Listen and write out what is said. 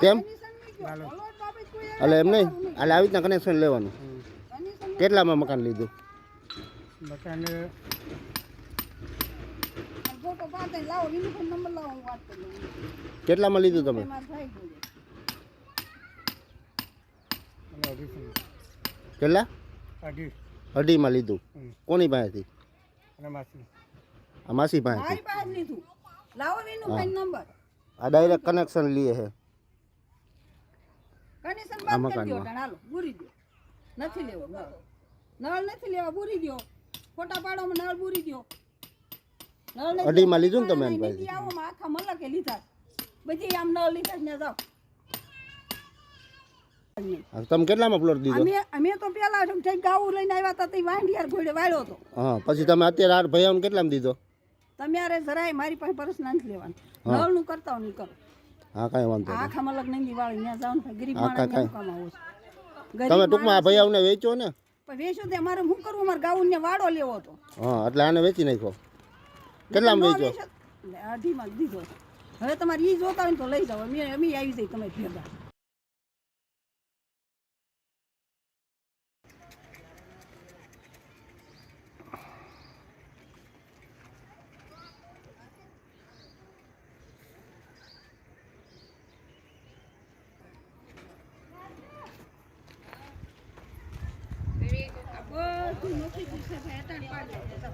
કેમ. એટલે એમ નહીં? એટલે આવી રીતના કનેક્શન લેવાનું. કેટલામાં મકાન લીધું? મકાન કેટલામાં લીધું તમે? કેટલા? અઢી. અઢીમાં લીધું. કોની પાસેથી? માસી. આ માસી પાસેથી. પાસે લાવો નંબર આ ડાયરેક્ટ કનેક્શન લીએ હે કનેક્શન બંધ કરી દો. હાલો બુરી દો. નથી લેવો નળ. નથી લેવા બુરી દો. ફોટા પાડવામાં નળ બુરી દો. અઢીમાં. લીધું ને તમે એમ ભાઈ? આખા મલકે લીધા. બધી આમ નળ લીધા ને જાવ કેટલા તમે કેટલામાં પ્લોટ દીધો? અમે અમે તો પેલા ગાવું લઈને આવ્યા હતા તે વાંઢિયાર ઘોડે વાળ્યો હતો. હા પછી તમે અત્યારે આ ભૈયાને કેટલામાં દીધો? તમે અરે જરાય મારી પાસે પરસ નથી લેવાનું. નળનું કરતા હોય કરો. હા કાંઈ વાંધો નહીં. આખા મલક નહીં વાળી ત્યાં જાવ ને ગરીબ માણસ કાંઈ- કમાવો છે. તમે ટૂંકમાં ભાઈ આવને વેચો ને. પણ વેચો તે મારે શું કરવું? મારે ગાઉન ને વાડો લેવો હતો. હા એટલે આને વેચી નાખો કેટલામાં વેચો. અઢીમાં દીધો. હવે તમારે ઈ જોતા હોય તો લઈ જાઓ. અમે અમે આવી જઈએ તમે ભેગા. બધું નથી પૂછે ભાઈ અટાણ પાડી દે.